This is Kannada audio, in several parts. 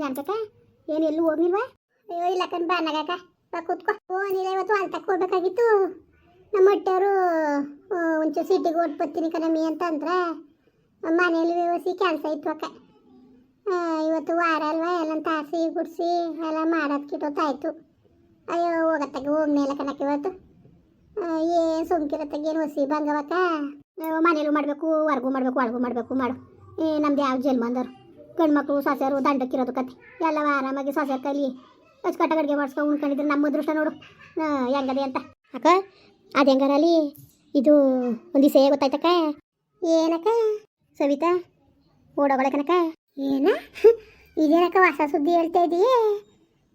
ಜಾನ್ಕಕ್ಕ, ಏನು ಎಲ್ಲೂ ಹೋಗ್ನಿಲ್ವಾ ಅಯ್ಯೋ ಇಲ್ಲ ಕಣ್ ಬಾನಾಗಕ್ಕ ಬಾ ಕೂತ್ಕೋ. ಓ, ನೀನು ಇವತ್ತು ಹೋಗ್ಬೇಕಾಗಿತ್ತು. ನಮ್ಮ ಹೊಟ್ಟೆಯವರು ಒಂಚೂರು ಸಿಟಿಗೆ ಓಟ್ ಬರ್ತೀನಿ ಕಣಮ್ಮಿ ಅಂತ ಅಂದ್ರೆ, ಮನೇಲಿ ವ್ಯವಸ್ಥೆ ಕೆಲಸ ಇತ್ತು ಅಕ್ಕ. ಇವತ್ತು ವಾರ ಅಲ್ವಾ ಎಲ್ಲ ತಾಸಿ ಗುಡಿಸಿ ಎಲ್ಲ ಮಾಡೋದು ಅಯ್ಯೋ ಹೋಗತ್ತಾಗ ಹೋಗ್ನೇಲ ಕಣಕ್ಕೆ ಇವತ್ತು. ಏನು ಸುಮ್ಕಿರತ್ತಾಗ ಏನು ಹೊಸಿ ಬಂದವಕ್ಕ. ಮನೇಲೂ ಮಾಡಬೇಕು, ಹೊರಗೂ ಮಾಡಬೇಕು, ಒಳಗೂ ಮಾಡಬೇಕು, ಮಾಡು. ನಮ್ದು ಯಾವ ಜನ್ಮ ಅಂದರು ಗಂಡು ಮಕ್ಕಳು ಸಸ್ಯರು ದಂಡಕ್ಕಿರೋದು ಕತೆ. ಎಲ್ಲ ಆರಾಮಾಗಿ ಸಸ್ಯರ ಕೈಲಿ ಅಚ್ಚುಕಟ್ಟಾಗಿ ಅಡುಗೆ ಮಾಡಿಸ್ಕೊಂಡು ಉಣ್ಕೊಂಡಿದ್ರೆ. ನಮ್ಮ ಅದೃಷ್ಟ ನೋಡು. ಹೆಂಗದೆ ಅಂತ. ಅಕ್ಕ, ಅದು ಹೆಂಗಾರಲ್ಲಿ? ಇದು ಒಂದು ದಿವಸ ಗೊತ್ತಾಯ್ತಕ್ಕ? ಏನಕ್ಕ? ಸವಿತಾ ಓಡೋಗಳಕ್ಕನಕ ಕನಕ ಏನ? ಇದೇನಕ್ಕ ಹೊಸ ಸುದ್ದಿ ಹೇಳ್ತಾ ಇದೀಯೇ?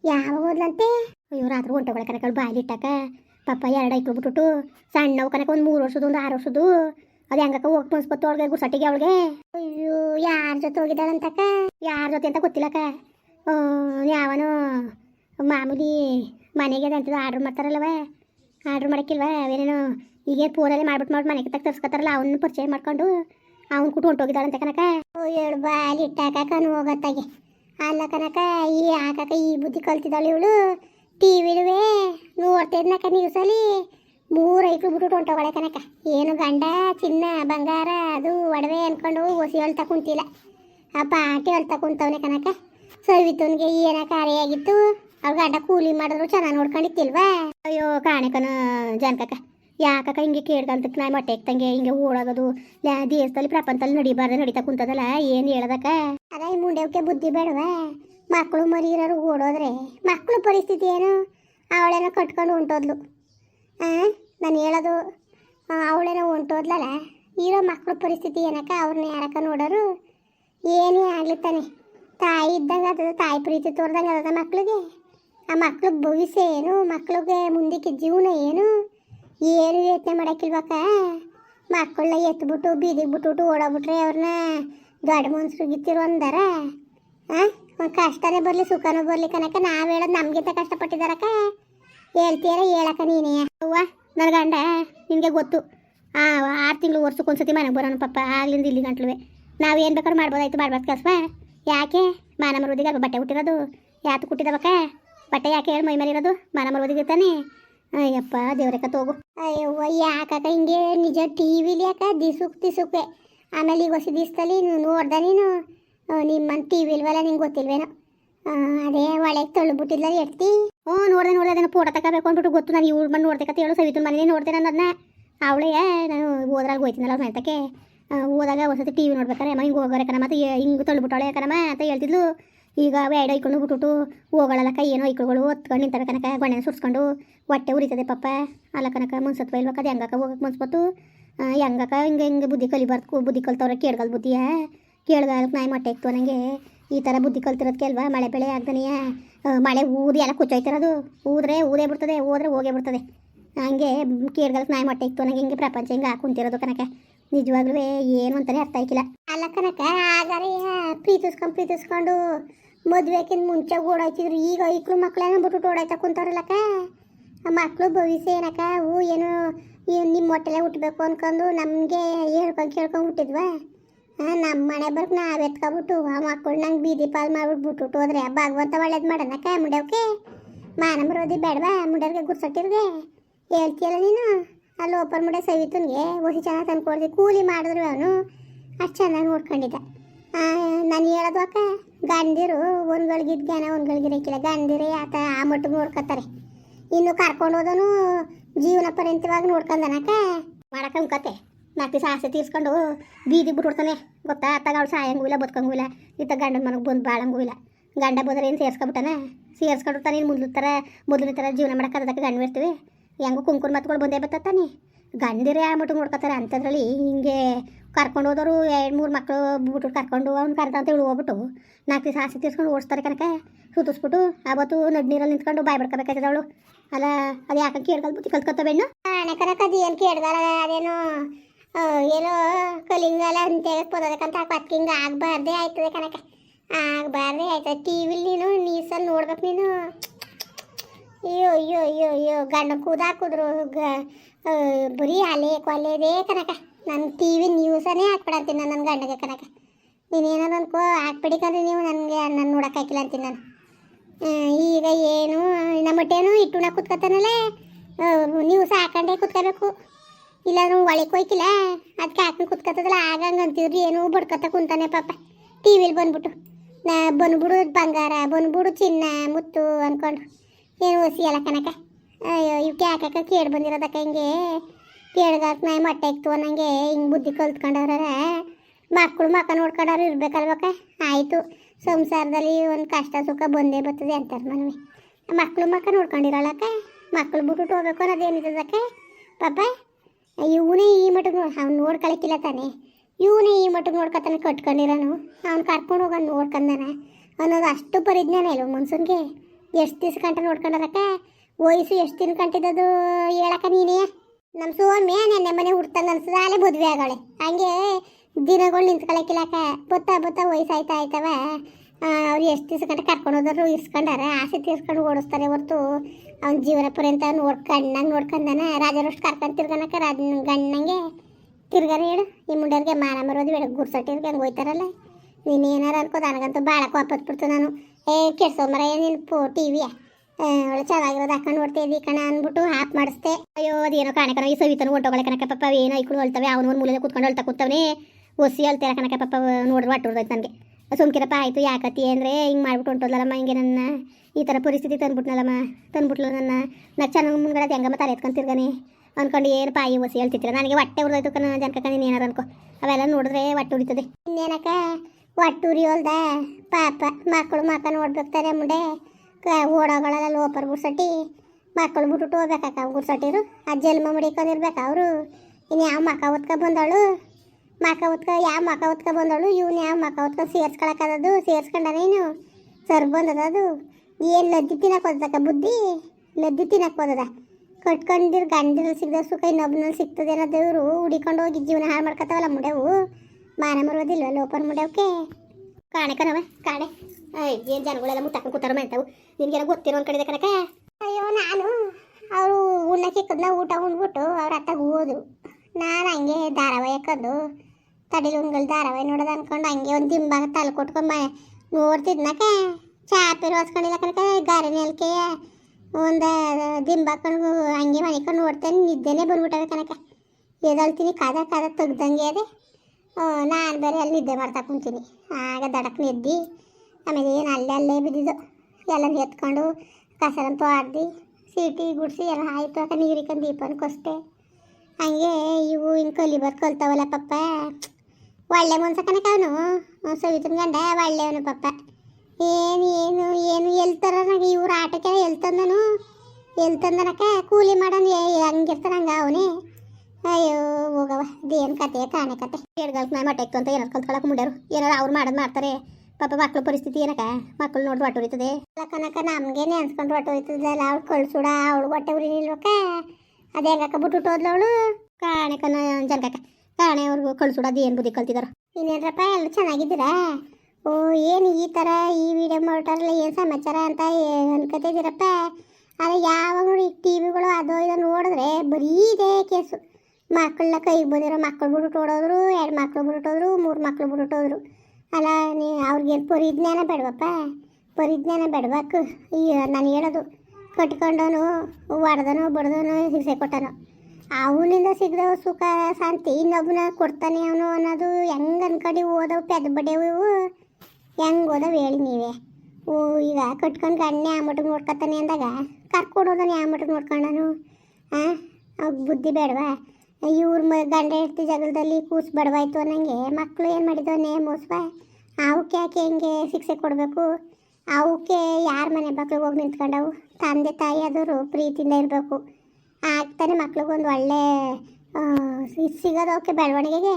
ಯಾವ ಓದ್ಲಂತೆ? ಅಯ್ಯೋ, ರಾತ್ರಿ ಹೊಂಟೋಗಳಕ್ಕನಕ ಕನಕ ಪಪ್ಪ ಪಾಪ ಎರಡು ಐಕ್ಳು ಬಿಟ್ಬಿಟ್ಟು ಸಣ್ಣವು ಕನಕ ಒಂದು ಮೂರು ವರ್ಷದ ಒಂದು ಆರು ವರ್ಷದ್ದು. ಅದು ಹೆಂಗ ಹೋಗಿ ಮುನ್ಸ್ಬತ್ತು ಅವಳಿಗೆ ಗುಸಟ್ಟಿಗೆ ಅವಳಿಗೆ. ಅಯ್ಯೋ, ಯಾರ ಜೊತೆ ಹೋಗಿದ್ದಾಳಂತಕ್ಕ? ಯಾರ ಜೊತೆ ಅಂತ ಗೊತ್ತಿಲ್ಲಕ್ಕ. ಯಾವನು ಮಾಮೂಲಿ ಮನೆಗೆ ಅಂತ ಆರ್ಡ್ರ್ ಮಾಡ್ತಾರಲ್ಲವ. ಆರ್ಡ್ರ್ ಮಾಡೋಕ್ಕಿಲ್ವ, ಅವೇನೇನು ಈಗ ಪೂರಲ್ಲಿ ಮಾಡ್ಬಿಟ್ಟು ಮಾಡಿ ಮನೆಗೆ ತಕ್ಕ ತರ್ಸ್ಕೊತಾರಲ್ಲ ಅವನ್ನ ಪರಿಚಯ ಮಾಡ್ಕೊಂಡು ಅವ್ನು ಕುಟ್ಟು ಅಂತ ಕನಕ ಏಳು ಬಾಲಿ ಇಟ್ಟಾಕ ಕಣ್ ಹೋಗತ್ತಾಗೆ. ಅಲ್ಲ ಕನಕ ಈ ಹಾಕಕ ಈ ಬುದ್ಧಿ ಕಲ್ತಿದ್ದಾಳೆ ಇವಳು. ಟಿ ವಿಲುವೆ ಇದ್ನಕ್ಕ ನ್ಯೂಸಲ್ಲಿ ಮೂರು ಐಕ್ಳು ಬಿಟ್ಟು ಹೊಂಟೋಗಳೆ ಕನಕ ಏನು ಗಂಡ, ಚಿನ್ನ, ಬಂಗಾರ, ಅದು ಒಡವೆ ಅನ್ಕೊಂಡು ಹೊಸಿ ಹೊಲ್ ಕುಂತಿಲ್ಲ. ಆ ಪಾಟಿ ಹೊಲ್ತಾ ಕುಂತವನೆ ಕನಕ ಸವಿತುನ್ಗೆ ಏನ ಕಾರ್ಯಾಗಿತ್ತು? ಅವ್ರ ಗಂಡ ಕೂಲಿ ಮಾಡಿದ್ರು ಚೆನ್ನಾಗಿ ನೋಡ್ಕೊಂಡಿತ್ತಿಲ್ವಾ ಅಯ್ಯೋ ಕಾಣೆಕನ ಜನಕಕ್ಕ. ಯಾಕಕ್ಕ ಹಿಂಗೆ ಕೇಳ್ದಂತಕ್ಕೆ ನಾ ಮೊಟ್ಟೆ ತಂಗೆ ಹಿಂಗೆ ಓಡೋದು ದೇಶದಲ್ಲಿ ಪ್ರಪಂಚದಲ್ಲಿ ನಡಿಬಾರ್ದು ನಡೀತಾ ಕುಂತದಲ್ಲ, ಏನು ಹೇಳದಕ್ಕ? ಅದ ಈ ಮುಂಡೆವಕ್ಕೆ ಬುದ್ಧಿ ಬೇಡವ? ಮಕ್ಕಳು ಮರಿ ಇರೋರು ಓಡೋದ್ರೆ ಮಕ್ಕಳು ಪರಿಸ್ಥಿತಿ ಏನು? ಅವಳೇನೋ ಕಟ್ಕೊಂಡು ಹೊಂಟೋದ್ಲು. ನಾನು ಹೇಳೋದು ಅವಳೇನೋ ಹೊಂಟೋದ್ಲಲ್ಲ ಇರೋ ಮಕ್ಕಳ ಪರಿಸ್ಥಿತಿ ಏನಕ್ಕ ಅವ್ರನ್ನ ಯಾರಕ್ಕ ನೋಡೋರು? ಏನೇ ಆಗಲಿ ತಾನೆ, ತಾಯಿ ಇದ್ದಂಗೆ ಅದು, ತಾಯಿ ಪ್ರೀತಿ ತೋರ್ದಂಗೆ ಅದ ಮಕ್ಕಳಿಗೆ ಆ ಮಕ್ಳ ಭವಿಷ್ಯ ಏನು, ಮಕ್ಳಿಗೆ ಮುಂದಕ್ಕೆ ಜೀವನ ಏನು? ಏನು ಯೋಚನೆ ಮಾಡೋಕ್ಕಿಲ್ವಕ್ಕ? ಮಕ್ಕಳನ್ನ ಎತ್ಬಿಟ್ಟು, ಬೀದಿಗೆ ಬಿಟ್ಬಿಟ್ಟು ಓಡೋಗ್ಬಿಟ್ರೆ ಅವ್ರನ್ನ ದೊಡ್ಡ ಮನ್ಸರು ಗಿತ್ತಿರು ಅಂದಾರ? ಹಾಂ ಒಂದು ಕಷ್ಟನೇ ಬರಲಿ, ಸುಖನೂ ಬರಲಿ ಕನಕ ನಾವು ಹೇಳೋದು ನಮಗಿಂತ ಕಷ್ಟಪಟ್ಟಿದಾರಕ್ಕ ಹೇಳ್ತೀರ ಹೇಳಕ್ಕ ನೀನೇ. ಅವ್ವ ನನ್ನ ಗಂಡ, ನಿನಗೆ ಗೊತ್ತು. ಆ, ಆರು ತಿಂಗಳು ವರ್ಷಕ್ಕೆ ಒಂದ್ಸತಿ ಮನೆಗೆ ಬರೋಣ ಪಪ್ಪ ಆಗ್ಲಿಂದ ಇಲ್ಲಿ ಗಂಟ್ಲುವೆ. ನಾವು ಏನು ಬೇಕಾದ್ರೂ ಮಾಡ್ಬೋದಾಯ್ತು, ಮಾಡ್ಬಾರ್ದು ಕಸ್ವ. ಯಾಕೆ? ಮಾನ ಮರುದಿಗೆ ಅಲ್ವಾ ಬಟ್ಟೆ ಹುಟ್ಟಿರೋದು ಯಾತು ಕುಟ್ಟಿದವಕ್ಕ ಬಟ್ಟೆ ಯಾಕೆ ಹೇಳಿ ಮೈ ಮೇಲೆ ಮಾನ ಮರುದಿಗೆ ತಾನೆ? ಅಯ್ಯಪ್ಪ ದೇವ್ರಕ್ಕ ತೋಗು ಅಯ್ಯವ್ವ, ಯಾಕಕ್ಕ ಹಿಂಗೆ? ನಿಜ ಟಿ ವಿಲಿ ಯಾಕ ದಿಸುಕ್ ದಿಸುಕೆ ಆಮೇಲೆ ಈಗ ಹೊಸ ದಿಸ್ತಲ್ಲಿ ನೋಡ್ದ ನೀನು. ನಿಮ್ಮನ್ನು ಟಿ ವಿ ಇಲ್ವಲ್ಲ, ನಿಂಗೆ ಗೊತ್ತಿಲ್ವೇನೋ. ಅದೇ ಅದೇ ಒಳಗೆ ತಳ್ಳಿಬಿಟ್ಟಿಲ್ಲ ಎಡ್ತಿ? ಹ್ಞೂ, ನೋಡಿದೆ ನೋಡಿದೆ, ಅದನ್ನು ಫೋಟೋ ತಗೋಬೇಕು ಅಂದ್ಬಿಟ್ಟು ಗೊತ್ತು ನಾನು ಇವ್ಳು ಬಂದು ನೋಡ್ದೆ ಕತೆ ಹೇಳು ಸವಿತು ಮನೇಲಿ ನೋಡ್ತೇನೆ ಅನ್ನೋದನ್ನ ಅವಳೇ, ನಾನು ಓದ್ರಾಗ ಹೋಯ್ತೀನಲ್ಲ ಅವ್ರ ಮನೆತಕ್ಕೆ. ಹೋದಾಗ ಒಂದ್ಸತಿ ಟಿ ವಿ ನೋಡ್ಬೇಕಾರೆ, ಅಮ್ಮ ಹಿಂಗೆ ಹೋಗೋರೆ ಕಣಮ್ಮ, ಮತ್ತು ಹಿಂಗೆ ತಳ್ಳಿಬಿಟ್ಟವಳೆ ಕಣಮ್ಮ ಅಂತ ಹೇಳ್ತಿದ್ಲು. ಈಗ ಬೇಡ ಇಕ್ಕೊಂಡು ಬಿಟ್ಬಿಟ್ಟು ಕೈ, ಏನೋ ಇಕ್ಕಳುಗಳು ಹೊತ್ಕೊಂಡು ನಿಂತವೆ ಕನಕ ಗೊಣೆನ ಸುರಿಸ್ಕೊಂಡು ಹೊಟ್ಟೆ ಉರಿತದೆ ಪಪ್ಪ ಅಲ್ಲ ಕನಕ ಮನ್ಸತ್ವ ಇಲ್ವಕ್ಕ ಅದು ಹೆಂಗಕ್ಕ ಹೋಗಕ್ಕೆ ಮನ್ಸ್ಬತ್ತು ಹೆಂಗಕ್ಕ ಹಿಂಗೆ ಹಿಂಗೆ ಬುದ್ಧಿ ಕಲಿಬಾರ್ದು ಬುದ್ಧಿ ಕಲ್ತವ್ರೆ ಕೇಳ್ಗಲ್ ಬುದ್ಧಿಯ? ಕೇಳ್ಗಾಲಕ್ಕೆ ನಾಯಿ ಮೊಟ್ಟೆ ಇಕ್ತು ನನಗೆ ಈ ಥರ ಬುದ್ಧಿ ಕಲ್ತಿರೋದಕ್ಕೆ ಅಲ್ವಾ? ಮಳೆ ಬೆಳೆ ಆಗ್ದನೆಯ ಮಳೆ ಊದಿ ಎಲ್ಲ ಕುಚ್ಚೋಯ್ತಿರೋದು. ಊದ್ರೆ ಊದೇ ಬಿಡ್ತದೆ ಹೋದ್ರೆ ಹೋಗೇ ಬಿಡ್ತದೆ ಹಂಗೆ ಕೇಳ್ಗಲ್ಕ್ಕೆ ನಾಯಿ ಮೊಟ್ಟೆ ಇತ್ತು ನನಗೆ ಹಿಂಗೆ ಪ್ರಪಂಚ ಹಿಂಗೆ ಹಾಕೊಂತಿರೋದು ಕನಕ ನಿಜವಾಗ್ಲೂ ಏನು ಅಂತಲೇ ಅರ್ಥ ಆಯ್ಕಿಲ್ಲ. ಅಲ್ಲ ಕನಕ ಆಗಾರೆ ಪ್ರೀತಿಸ್ಕೊಂಡು ಪ್ರೀತಿಸ್ಕೊಂಡು ಮದುವೆಕಿಂತ ಮುಂಚೆ ಓಡಾಯ್ತಿದ್ರು. ಈಗ ಐಕ್ಳು ಮಕ್ಳೇನೋ ಬಿಟ್ಟು ಓಡಾಯ್ತಾ ಕುಂತವ್ರಲ್ಲಕ್ಕ? ಆ ಮಕ್ಕಳು ಭವಿಷ್ಯ ಏನಕ್ಕ? ಹೂ, ಏನು ಏನು ನಿಮ್ಮ ಹೊಟ್ಟೆಲೆ ಹುಟ್ಟಬೇಕು ಅನ್ಕೊಂಡು ನಮಗೆ ಹೇಳ್ಕೊಂಡು ಕೇಳ್ಕೊಂಡು ಹುಟ್ಟಿದ್ವಾ? ನಮ್ಮ ಮನೆ ಬರ್ಕ್ ನಾವು ಎತ್ಕೊಬಿಟ್ಟು ಆ ಮಕ್ಕಳು ನಂಗೆ ಬೀದಿ ಪಾಲ್ ಮಾಡ್ಬಿಟ್ಟು ಬಿಟ್ಬಿಟ್ಟು ಹೋದ್ರೆ ಭಗವಂತ ಒಳ್ಳೇದು ಮಾಡೋಣಕ್ಕ ಮುಂಡ್ಯವಕ್ಕೆ ಮಾನ ಮರೋದಿ ಬೇಡವಾ ಮುಂಡ್ಯವ್ರಿಗೆ ಗುರ್ಸಟ್ಟಿರ್ಗೆ? ಹೇಳ್ತೀಯಲ್ಲ ನೀನು? ಅಲ್ಲಿ ಓಪನ್ ಮುಡೆ ಸವಿತನ್ಗೆ ಹೊಸಿ ಚೆನ್ನಾಗಿ ತಂದ್ಕೊಡ್ದಿ ಕೂಲಿ ಮಾಡಿದ್ರು ಅವನು, ಅಷ್ಟು ಚೆನ್ನಾಗಿ ನೋಡ್ಕೊಂಡಿದ್ದ. ನಾನು ಹೇಳೋದು ಅಕ್ಕ, ಗಂಡಿರು ಒಂದ್ಗಳಿಗಿದ್ ಜ್ಞಾನ ಒಂದ್ಗಳಿಗಿರಕ್ಕಿಲ್ಲ ಗಂಡಿರೇ ಆತ ಆ ಮಟ್ಟಿಗೆ ನೋಡ್ಕೊತಾರೆ. ಇನ್ನು ಕರ್ಕೊಂಡು ಹೋದನು ಜೀವನ ಪರ್ಯಂತವಾಗಿ ನೋಡ್ಕೊಂಡನಕ್ಕ ಮಾಡಕ್ಕೆ ಕತೆ. ನಾಲ್ಕು ದಿವಸ ಆಸೆ ತೀರ್ಸ್ಕೊಂಡು ಬೀದಿಗೆ ಬಿಟ್ಬಿಡ್ತಾನೆ ಗೊತ್ತಾ? ಅತ್ತಾಗ ಅವ್ಳು ಸಾಯಂಗೂ ಇಲ್ಲ ಬದುಕಂಗೂ ಇಲ್ಲ ಇತ್ತ ಗಂಡನ ಮನೆಗೆ ಬಂದು ಬಾಳಂಗೂ ಇಲ್ಲ ಗಂಡ ಬಂದ್ರೆ ಏನು ಸೇರ್ಸ್ಕೊಬಿಟ್ಟಾನ? ಸೇರ್ಸ್ಕೊಂಡಿರ್ತಾನೆ ಮೊದ್ಲು ಥರ ಮೊದಲಿನ ಥರ ಜೀವನ ಮಾಡೋಕ್ಕಾಗದಕ್ಕೆ ಗಂಡು ಇರ್ತೀವಿ. ಹೆಂಗೂ ಕುಂಕುಮ ಮತ್ಗಳು ಬಂದೇ ಬರ್ತಾನೆ ಗಂಡಿರೇ ಆ ಮಟ್ಟಿಗೆ ನೋಡ್ಕೊತಾರೆ. ಅಂಥದ್ರಲ್ಲಿ ಹಿಂಗೆ ಕರ್ಕೊಂಡು ಹೋದವರು ಎರಡು ಮೂರು ಮಕ್ಕಳು ಬಿಟ್ಟು ಕರ್ಕೊಂಡು ಅವ್ನು ಕರ್ದ ಅಂತ ಹೇಳಿ ಹೋಗ್ಬಿಟ್ಟು ನಾಲ್ಕು ದಿವಸ ಆಸೆ ತೀರ್ಸ್ಕೊಂಡು ಓಡಿಸ್ತಾರೆ ಕನಕ ಸುತ್ತಿಸ್ಬಿಟ್ಟು ಆವತ್ತು ನಡ್ ನೀರಲ್ಲಿ ನಿಂತ್ಕೊಂಡು ಬಾಯ್ ಬಿಡ್ಕೋಬೇಕಾಯ್ತದ ಅವಳು. ಅಲ್ಲ, ಅದು ಯಾಕೆ ಕೇಳ್ಕಲ್ ಕಲ್ತ್ಕೊತ ಬೆಣ್ಣು ಕನಕ ಏನು ಕೇಳ್ದಲ್ಲ ಅದೇನೋ ಏನೋ ಕಲಿಂಗಲ ಅಂತ ಪದಕಂತ ಪತ್ಕಿಂಗ ಆಗಬಾರ್ದೇ ಆಯ್ತದೆ ಕನಕ ಆಗಬಾರ್ದೇ ಆಯ್ತದೆ. ಟಿ ವಿಲಿ ನೀನು ನೀಸಲ್ಲಿ ನೋಡ್ಬೇಕು ನೀನು. ಅಯ್ಯೋ ಅಯ್ಯೋ ಅಯ್ಯೋ ಅಯ್ಯೋ, ಗಂಡ ಕೂದಾಕಿದ್ರು ಗ ಬರೀ ಅಲೆ ಕೊಲೆದೇ ಕನಕ ನನ್ನ ಟಿ ವಿ ನ್ಯೂಸನ್ನೇ ಹಾಕ್ಬಿಡಂತೀನಿ ನಾನು ನನ್ನ ಗಂಡಗೆ ಕನಕ ನೀನೇನಾದ್ರು ಅನ್ಕೋ ಹಾಕ್ಬಿಡಿಕಂದ್ರೆ ನೀವು, ನನಗೆ ನನ್ನ ನೋಡೋಕ್ಕಾಗಿಲ್ಲ ಅಂತೀನಿ ನಾನು. ಈಗ ಏನು, ನಮ್ಮ ಹೊಟ್ಟೆನು ಇಟ್ಟುಣ ಕೂತ್ಕೊತಾನಲ್ಲೇ. ನ್ಯೂಸ್ ಹಾಕೊಂಡೇ ಕುತ್ಕೋಬೇಕು. ಇಲ್ಲಾಂದ್ರೆ ಒಳಗೆ ಹೋಯ್ಕಿಲ್ಲ ಅದಕ್ಕೆ ಹಾಕೊಂಡು ಕುತ್ಕೊತದಲ್ಲ ಆಗಂಗೆ ಅಂತೀವ್ರಿ, ಏನೋ ಬಡ್ಕೊತ ಕುಂತಾನೆ ಪಾಪ. ಟಿ ವಿಲಿ ಬಂದ್ಬಿಟ್ಟು. ನಾ ಬಂದ್ಬಿಡು ಬಂಗಾರ, ಬಂದ್ಬಿಡು ಚಿನ್ನ, ಮುತ್ತು ಅಂದ್ಕೊಂಡು ಏನು ಒಸಿಯಲ್ಲ ಕನಕ ಅಯ್ಯೋ ಇವಕ್ಕೆ ಯಾಕಕ್ಕ ಕೇಳಿ ಬಂದಿರೋದಕ್ಕ ಹಿಂಗೆ? ಕೇಳ್ದಾಕ ನಾ ಮೊಟ್ಟೆ ಇಕ್ತು ಅನ್ನಂಗೆ ಹಿಂಗೆ ಬುದ್ಧಿ ಕಲ್ತ್ಕೊಂಡವ್ರ ಮಕ್ಕಳು ಮಕ್ಕ ನೋಡ್ಕೊಂಡವ್ರು ಇರ್ಬೇಕಲ್ವಕ್ಕ? ಆಯಿತು. ಸಂಸಾರದಲ್ಲಿ ಒಂದು ಕಷ್ಟ ಸುಖ ಬಂದೇ ಬರ್ತದೆ ಅಂತಾರೆ ಮನವಿ. ಮಕ್ಕಳು ಮಕ್ಕ ನೋಡ್ಕೊಂಡಿರಲ್ಲಕ್ಕ? ಮಕ್ಕಳು ಬಿಟ್ಟು ಹೋಗ್ಬೇಕು ಅನ್ನೋದೇನಿದ್ದದಕ್ಕೆ ಪಾಪ ಇವನೇ ಈ ಮಟ್ಟಿಗೆ ಅವ್ನು ನೋಡ್ಕೊಳಕ್ಕಿಲ್ಲ ತಾನೆ. ಇವನೇ ಈ ಮಟ್ಟಿಗೆ ನೋಡ್ಕೊತಾನೆ, ಕಟ್ಕೊಂಡಿರೋನು. ಅವ್ನು ಕರ್ಕೊಂಡು ಹೋಗೋನು ನೋಡ್ಕೊಂಡಾನ ಅನ್ನೋದು ಅಷ್ಟು ಪರಿಜ್ಞಾನ ಇಲ್ವ ಮನ್ಸನ್ಗೆ? ಎಷ್ಟು ದಿವಸ ಗಂಟೆ ನೋಡ್ಕೊಂಡದಕ್ಕೆ? ವಯಸ್ಸು ಎಷ್ಟು ದಿನ ಕಂಟಿದ್ದದು ಹೇಳಕ ನೀನೇ? ನಮ್ಮ ಸೋಮ್ಯ ನೆನ್ನೆ ಮನೆ ಹುಡ್ತಂಗೆ ಅನ್ಸದ, ಅಲ್ಲೇ ಮದುವೆ ಆಗೋಳೆ ಹಂಗೆ ದಿನಗಳು ನಿಂತ್ಕೊಳಕ್ಕಿಲ್ಲಕ್ಕ ಬತ್ತಾ ಬತ್ತಾ ವಯಸ್ಸಾಯ್ತಾ ಆಯ್ತವ. ಅವ್ರು ಎಷ್ಟು ದಿವಸ ಗಂಟೆ ಕರ್ಕೊಂಡು ಹೋದ್ರು ಇಸ್ಕೊಂಡಾರ, ಆಸೆ ತೀರ್ಸ್ಕೊಂಡು ಓಡಿಸ್ತಾರೆ ಹೊರ್ತು. ಅವ್ನ ಜೀವನ ಪರ್ಯಂತ ನೋಡ್ಕಂಡಂಗೆ ನೋಡ್ಕೊಂಡಾನ ರಾಜರಷ್ಟು ಕರ್ಕೊಂಡು ತಿರ್ಗನಕ ರಾಜ ಗಣ್ಣಂಗೆ ತಿರ್ಗಾರ ಹೇಳು, ಈ ಮುಂಡ್ಯರಿಗೆ ಮಾನ ಮರೋದು ಬೇಡ ಗುರ್ಸಟ್ಟಿರ್ಗೆ ಹಂಗೆ ಹೋಯ್ತಾರಲ್ಲ. ನೀನು ಏನಾರ ಅನ್ಕೋ, ನನಗಂತೂ ಭಾಳ ಬಿಡ್ತು ನಾನು. ಏ, ಕೆಡ್ಸೋ ಮರ ಏನಿಲ್ಲ ಪೋ ಟಿ ವಿಯ ಒಳ್ಳೆ ಚೆನ್ನಾಗಿರೋದು ಹಾಕೊಂಡು ನೋಡ್ತಾ ಇದ್ದೀ ಕಣ, ಅಂದ್ಬಿಟ್ಟು ಹಾಪ್ ಮಾಡಿಸ್ದೆ ಅಯ್ಯೋ, ಅದೇನೋ ಕಾಣಕನ ಈ ಸವಿತನ ಹೊಟ್ಟೋಗಳ ಕನಕ ಪಪ್ಪ ಏನೋ ಐಕ್ಳು ಹೊಳ್ತವೆ ಅವನು ಒಂದು ಕೂತ್ಕೊಂಡು ಹೊಳ್ತಾ ಕೂತವನೇ. ಒಸಿ ಹೇಳ್ತಾರೆ ಕನಕ ಪಪ್ಪ, ನೋಡ್ರಿ ಒಟ್ಟು ಹೊಡ್ದೈತೆ ನನಗೆ. ಸುಮ್ಕಿರಪ್ಪ, ಆಯಿತು ಯಾಕತಿ ಅಂದರೆ ಹಿಂಗೆ ಮಾಡ್ಬಿಟ್ಟು ಹೊಂಟೋದಲ್ಲಮ್ಮ ಹಿಂಗೆ ನನ್ನ. ಈ ಥರ ಪರಿಸ್ಥಿತಿ ತಂದ್ಬಿಟ್ನಲ್ಲಮ್ಮ, ತಂದ್ಬಿಟ್ಲು ನನ್ನ. ನಾ ಚೆನ್ನಾಗಿ ಮುಂದ್ಗಡೆ ಹೆಂಗಮ್ಮ ತಲೆ ಎತ್ಕೊಂಡು ಅಂದ್ಕೊಂಡು ಏನು ಪಾಯಿ ಓಸಿ ಹೇಳ್ತಿರ್ತೀರ ನನಗೆ ಹೊಟ್ಟೆ ಉರಿದೋಯ್ತು ಕಣ, ಜನಕ ನೀನು ಏನಾರು ಅನ್ಕೋ. ಅವೆಲ್ಲ ನೋಡಿದ್ರೆ ಹೊಟ್ಟೆ ಉರಿತದೆ. ಇನ್ನೇನಕ್ಕ? ಹೊಟ್ಟೆ ಉರಿಯೋಲ್ದ? ಪಾಪ ಮಕ್ಕಳು ಮಕ್ಕ ನೋಡ್ಬೇಕಾರೆ ಮುಂಡೆ ಓಡೋಗಳೆಲ್ಲ ಲೋಪರ್ ಗುಡ್ಸಟ್ಟಿ ಮಕ್ಕಳು ಬಿಟ್ಬಿಟ್ಟು ಹೋಗ್ಬೇಕಕ್ಕ ಗುಡ್ಸಟ್ಟಿರು ಆ ಮುಡಿಕೊಂಡಿರ್ಬೇಕು ಅವರು. ಇನ್ನು ಯಾವ ಮಕ್ಕ ಹೊತ್ಕೊ ಬಂದವಳು? ಮಕ ಉತ್ಕ ಯಾವ ಮಕ ಉತ್ಕ ಬಂದಳು, ಇವ್ನು ಯಾವ ಮಕ ಉತ್ಕ ಸೇರ್ಸ್ಕೊಳಕ್ಕದದು ಸೇರ್ಸ್ಕೊಂಡನೇನು ಸರ್ ಬಂದದ ಅದು. ಏನು ಲದ್ದಿ ತಿನ್ನಕ್ಕೆ ಹೋದಕ್ಕ ಬುದ್ಧಿ? ಲದ್ದಿ ತಿನ್ನಕ್ಕೆ ಹೋದದ. ಕಟ್ಕೊಂಡಿರ್ ಗಂಡನಲ್ಲಿ ಸಿಗದ ಸುಖ ಇನ್ನೊಬ್ಬನಲ್ಲಿ ಸಿಗ್ತದೆ ಅನ್ನೋ ದೇವರು ಹುಡಿಕೊಂಡು ಹೋಗಿ ಜೀವನ ಹಾಳು ಮಾಡ್ಕೊತಾವಲ್ಲ ಮುಡೆವು ಮಾನ ಮರೋದಿಲ್ವ ಲೋಪನ್ ಮುಡ್ಯವಕ್ಕೆ? ಕಾಣೆ ಕಣವ ಕಾಣೆ. ಏನು ಜನಗಳೆಲ್ಲ ಮುತ್ತಾಕೊಂಡು ಕೂತಾರ ಮಾಡ್ತಾವು ನಿನಗೆಲ್ಲ ಗೊತ್ತಿರೋ ಕಡೆ ಕಣಕ ಅಯ್ಯೋ, ನಾನು ಅವರು ಉಣ್ಣಕ್ಕೆ ಊಟ ಉಂಡ್ಬಿಟ್ಟು ಅವ್ರ ಅತ್ತಾಗ ಹೋದ್ರು ನಾನು ಹಂಗೆ ಧಾರಾವಾಹಿ ಹಾಕೋದು ತಡಿಲಿ ಉಣ್ಗಳು ಧಾರಾವಾಹಿ ನೋಡೋದು ಅನ್ಕೊಂಡು ಹಂಗೆ ಒಂದು ದಿಂಬಾಗ ತಲೆ ಕೊಟ್ಕೊಂಡು ನೋಡ್ತಿದ್ನಕ ಚಾಪೆ ರೋಸ್ಕೊಂಡಿಲ್ಲ ಕನಕ ಗಾರೆ ನೆಲ್ಕೆ. ಒಂದು ದಿಂಬ ಹಾಕೊಂಡು ಹಂಗೆ ಮನಿಕೊಂಡು ನೋಡ್ತೇನೆ, ನಿದ್ದೆನೇ ಬಂದ್ಬಿಟ್ಟವೆ ಕನಕ ಎದಳ್ತೀನಿ ಕದ ಕದ ತೆಗ್ದಂಗೆ ಅದೇ. ನಾನು ಬೇರೆ ಅಲ್ಲಿ ನಿದ್ದೆ ಮಾಡ್ತಾ ಕುಂತೀನಿ. ಆಗ ದಡಕ್ಕೆ ನಿದ್ದಿ, ಆಮೇಲೆ ಏನು ಅಲ್ಲೇ ಅಲ್ಲೇ ಬಿದ್ದಿದ್ದು. ಎಲ್ಲ ಎತ್ಕೊಂಡು ಕಸರಂತೂ ಆಡ್ದು ಸೀಟಿ ಗುಡಿಸಿ ಎಲ್ಲ ಆಯಿತು ಅಕ್ಕ ನೀರಿಕೊಂಡು ದೀಪನ ಕೊಸ್ತೆ. ಹಂಗೆ ಇವು ಹಿಂಗೆ ಕಲಿಬಾರ್ದು ಕಲ್ತಾವಲ್ಲ ಪಪ್ಪ. ಒಳ್ಳೆ ಮನ್ಸ ಕನಕ ಅವನು. ಸವಿತನ ಗಂಡ, ಒಳ್ಳೆಯವನು ಪಪ್ಪ. ಏನು ಏನು ಏನು ಎಲ್ತಾರ ನನಗೆ ಇವ್ರ ಆಟಕ್ಕೆ ಎಲ್ತಂದನು ಎಲ್ತಂದನಕ ಕೂಲಿ ಮಾಡೋನು ಹಂಗಿರ್ತಾನ ಹಂಗ ಅವನೇ. ಅಯ್ಯೋ ಹೋಗವ ಇದೇನು ಕತೆ ಕಾಣೆ ಕತೆ. ಹೇಳ್ಗಲ್ಕ ನಾ ಮಟ್ಟ ಇತ್ತು ಅಂತ ಏನಾರು ಕಲ್ತ್ಕೊಳಕ್ ಮುಂಡ್ಯಾರು? ಏನಾರು ಅವ್ರು ಮಾಡೋದು ಮಾಡ್ತಾರೆ. ಪಾಪ ಮಕ್ಳ ಪರಿಸ್ಥಿತಿ ಏನಕ ಮಕ್ಳು ನೋಡಿ ಹೊಡಿತದೆ ಕನಕ ನಮ್ಗೆ ನೆನ್ಸ್ಕೊಂಡು ಹೊಟ್ಟೆ ಹೊಯ್ತದಲ್ಲ ಅವ್ಳು ಕಳ್ಸುಡ, ಅವಳು ಹೊಟ್ಟೆ ಉರಿ ಅದೇ ಹೆಂಗಕ್ಕ ಬಿಟ್ಟು ಹೋದ್ಲು ಅವಳು? ಕಾಣೆ ಕನ ಜನಕಕ್ಕ. ಕಾಣೆ ಅವ್ರಿಗೂ ಕಳ್ಸುಡೋದು ಏನು ಬುದ್ಧಿ ಕಲ್ತಿದಾರ? ಇನ್ನೇನ್ರಪ್ಪ ಎಲ್ಲರೂ ಚೆನ್ನಾಗಿದ್ದೀರಾ? ಓ, ಏನು ಈ ಥರ ಈ ವಿಡಿಯೋ ಮಾಡ್ತಾರಲ್ಲ, ಏನು ಸಮಾಚಾರ ಅಂತ ಅನ್ಕೋತಿದ್ದೀರಪ್ಪ? ಆದರೆ ಯಾವಾಗ ನೋಡಿ ಟಿ ವಿಗಳು ಅದು ಇದು ನೋಡಿದ್ರೆ ಬರೀ ಇದೇ ಕೇಸು ಮಕ್ಕಳನ್ನ ಕೈಗೆ ಬಂದಿರೋ ಮಕ್ಕಳು ಓಡೋದ್ರು ಎರಡು ಮಕ್ಕಳು ಬಿಟ್ಬಿಟ್ಟೋದ್ರು ಮೂರು ಮಕ್ಕಳು ಬಿಟ್ಬಿಟ್ಟೋದ್ರು ಅಲ್ಲ, ನೀ ಅವ್ರಿಗೆ ಪರಿಜ್ಞಾನ ಬೇಡವಪ್ಪ? ಪರಿಜ್ಞಾನ ಬೇಡಬೇಕು ಈ ನಾನು ಹೇಳೋದು ಕಟ್ಕೊಂಡೋನು ಹೊಡ್ದನು ಬಡ್ದನೋ ಹಿಂಸೆ ಕೊಟ್ಟನೋ ಅವನಿಂದ ಸಿಗದ ಸುಖ, ಶಾಂತಿ, ಇನ್ನೊಬ್ಬನ ಕೊಡ್ತಾನೆ ಅವನು ಅನ್ನೋದು ಹೆಂಗೆ ಅನ್ಕಡಿ ಓದವು ಪೆದ್ದ ಬಡೇವು ಇವು? ಹೆಂಗೆ ಓದವು ಹೇಳಿ ನೀವೇ? ಓ, ಈಗ ಕಟ್ಕೊಂಡು ಗಣ್ಣೆ ಆ ಮಟ್ಟಿಗೆ ನೋಡ್ಕೊತಾನೆ ಅಂದಾಗ ಕರ್ಕೊಂಡು ಹೋದನು ಯಾವ ಮಟ್ಟಿಗೆ ನೋಡ್ಕೊಂಡನು? ಹಾಂ ಅವ್ಗೆ ಬುದ್ಧಿ ಬೇಡವಾ? ಇವ್ರ ಮ, ಗಂಡ ಹೆಂಡತಿ ಜಗಳದಲ್ಲಿ ಕೂಸು ಬಡವಾಯ್ತು ಅನ್ನಂಗೆ ಮಕ್ಕಳು ಏನು ಮಾಡಿದವನೇ ಮೋಸವ? ಅವಕ್ಕೆ ಯಾಕೆ ಹೆಂಗೆ ಶಿಕ್ಷೆ ಕೊಡಬೇಕು? ಅವಕ್ಕೆ ಯಾರ ಮನೆ ಮಕ್ಳಿಗೆ ಹೋಗಿ ನಿಂತ್ಕೊಂಡವು? ತಂದೆ ತಾಯಿ ಆದವರು ಪ್ರೀತಿಯಿಂದ ಇರಬೇಕು. ಆಗ್ತಾನೆ ಮಕ್ಳಿಗೊಂದು ಒಳ್ಳೆ ಸಿಗೋದು ಅವಕ್ಕೆ ಬೆಳವಣಿಗೆಗೆ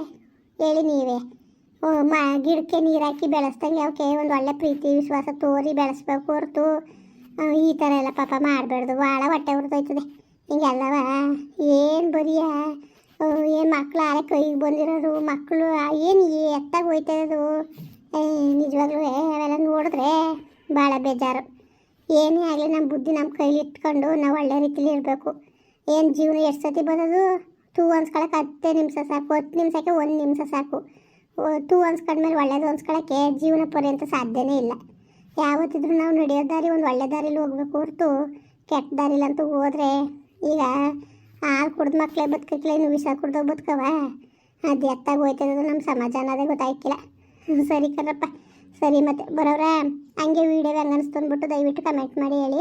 ಹೇಳಿ ನೀವೇ. ಮ, ಗಿಡಕ್ಕೆ ನೀರು ಹಾಕಿ ಬೆಳೆಸ್ದಂಗೆ ಅವಕ್ಕೆ ಒಂದು ಒಳ್ಳೆ ಪ್ರೀತಿ, ವಿಶ್ವಾಸ ತೋರಿ ಬೆಳೆಸ್ಬೇಕು ಹೊರತು ಈ ಥರ ಎಲ್ಲ ಪಾಪ ಮಾಡಬಾರ್ದು. ಭಾಳ ಹೊಟ್ಟೆ ಹುರಿದೋಯ್ತದೆ ಹಿಂಗೆಲ್ಲವ, ಏನು ಬರೀಯ ಏನು ಮಕ್ಕಳು ಆರೆ ಕೈಗೆ ಬಂದಿರೋದು ಮಕ್ಕಳು ಏನು ಎತ್ತಾಗ ಹೋಯ್ತಾ ನಿಜವಾಗ್ಲೂ ಅವೆಲ್ಲ ನೋಡಿದ್ರೆ ಭಾಳ ಬೇಜಾರು. ಏನೇ ಆಗಲಿ ನಮ್ಮ ಬುದ್ಧಿ ನಮ್ಮ ಕೈಲಿ ಇಟ್ಕೊಂಡು ನಾವು ಒಳ್ಳೆ ರೀತಿಲಿ ಇರಬೇಕು. ಏನು ಜೀವನ ಎಷ್ಟು ಸತಿ ಬರೋದು? ತೂ ಅನ್ಸ್ಕೊಳಕ್ಕೆ ಹತ್ತೇ ನಿಮಿಷ ಸಾಕು, ಹತ್ತು ನಿಮಿಷಕ್ಕೆ ಒಂದು ನಿಮಿಷ ಸಾಕು. ತೂ ಅನ್ಸ್ಕೊಂಡ್ಮೇಲೆ ಒಳ್ಳೇದು ಅನ್ಸ್ಕೊಳಕ್ಕೆ ಜೀವನ ಪರ್ಯಂತ ಸಾಧ್ಯನೇ ಇಲ್ಲ. ಯಾವತ್ತಿದ್ರೂ ನಾವು ನಡೆಯೋ ದಾರಿ ಒಂದು ಒಳ್ಳೆ ದಾರಿಲಿ ಹೋಗ್ಬೇಕು ಹೊರತು ಕೆಟ್ಟ ದಾರಿಲಂತೂ ಹೋದ್ರೆ ಈಗ ಹಾಲು ಕುಡ್ದು ಮಕ್ಕಳೇ ಬದುಕಕ್ಲೆ ಇನ್ನು ವಿಷ ಕುಡ್ದು ಬದುಕವ ಅದು ಎತ್ತಾಗ ಹೋಯ್ತದ ನಮ್ಮ ಸಮಾಜ ಅನ್ನೋದೇ ಗೊತ್ತಾಯ್ಕಿಲ್ಲ. ಸರಿ ಕರಪ್ಪ ಸರಿ ಮತ್ತೆ ಬರೋರ ಹಂಗೆ ವೀಡಿಯೋ ಹೆಂಗೆ ಅನಿಸ್ತು ಅಂದ್ಬಿಟ್ಟು ದಯವಿಟ್ಟು ಕಮೆಂಟ್ ಮಾಡಿ ಹೇಳಿ.